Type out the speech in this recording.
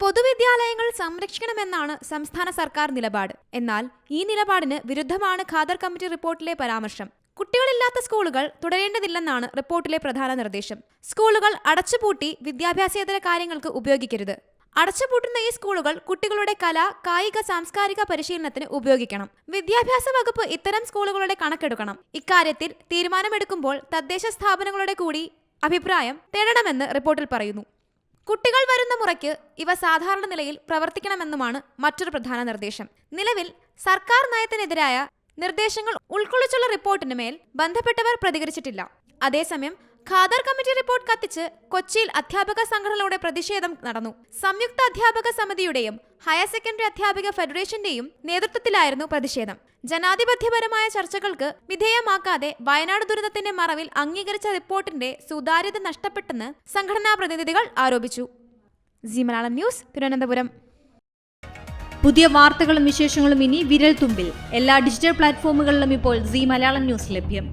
പൊതുവിദ്യാലയങ്ങൾ സംരക്ഷിക്കണമെന്നാണ് സംസ്ഥാന സർക്കാർ നിലപാട്. എന്നാൽ ഈ നിലപാടിന് വിരുദ്ധമാണ് ഖാദർ കമ്മിറ്റി റിപ്പോർട്ടിലെ പരാമർശം. കുട്ടികളില്ലാത്ത സ്കൂളുകൾ തുടരേണ്ടതില്ലെന്നാണ് റിപ്പോർട്ടിലെ പ്രധാന നിർദ്ദേശം. സ്കൂളുകൾ അടച്ചുപൂട്ടി വിദ്യാഭ്യാസേതര കാര്യങ്ങൾക്ക് ഉപയോഗിക്കരുത്. അടച്ചുപൂട്ടുന്ന ഈ സ്കൂളുകൾ കുട്ടികളുടെ കല കായിക സാംസ്കാരിക പരിശീലനത്തിന് ഉപയോഗിക്കണം. വിദ്യാഭ്യാസ വകുപ്പ് ഇത്തരം സ്കൂളുകളുടെ കണക്കെടുക്കണം. ഇക്കാര്യത്തിൽ തീരുമാനമെടുക്കുമ്പോൾ തദ്ദേശ സ്ഥാപനങ്ങളുടെ കൂടി അഭിപ്രായം തേടണമെന്ന് റിപ്പോർട്ടിൽ പറയുന്നു. കുട്ടികൾ വരുന്ന മുറയ്ക്ക് ഇവ സാധാരണ നിലയിൽ പ്രവർത്തിക്കണമെന്നുമാണ് മറ്റൊരു പ്രധാന നിർദ്ദേശം. നിലവിൽ സർക്കാർ നയത്തിനെതിരായ നിർദ്ദേശങ്ങൾ ഉൾക്കൊള്ളിച്ചുള്ള റിപ്പോർട്ടിന് മേൽ ബന്ധപ്പെട്ടവർ പ്രതികരിച്ചിട്ടില്ല. അതേസമയം ഖാദർ കമ്മിറ്റി റിപ്പോർട്ട് കത്തിച്ച് കൊച്ചിയിൽ അധ്യാപക സംഘടനകളുടെ പ്രതിഷേധം നടന്നു. സംയുക്ത അധ്യാപക സമിതിയുടെയും ഹയർ സെക്കൻഡറി അധ്യാപക ഫെഡറേഷന്റെയും നേതൃത്വത്തിലായിരുന്നു പ്രതിഷേധം. ജനാധിപത്യപരമായ ചർച്ചകൾക്ക് വിധേയമാക്കാതെ വയനാട് ദുരന്തത്തിന്റെ മറവിൽ അംഗീകരിച്ച റിപ്പോർട്ടിന്റെ സുതാര്യത നഷ്ടപ്പെട്ടെന്ന് സംഘടനാ പ്രതിനിധികൾ ആരോപിച്ചു. G Malayalam news Thiruvananthapuram. പുതിയ വാർത്തകളും വിശേഷങ്ങളും ഇനി വിരൽ തുമ്പിൽ എല്ലാ ഡിജിറ്റൽ പ്ലാറ്റ്ഫോമുകളിലും ഇപ്പോൾ സി മലയാളം ന്യൂസ് ലഭ്യം.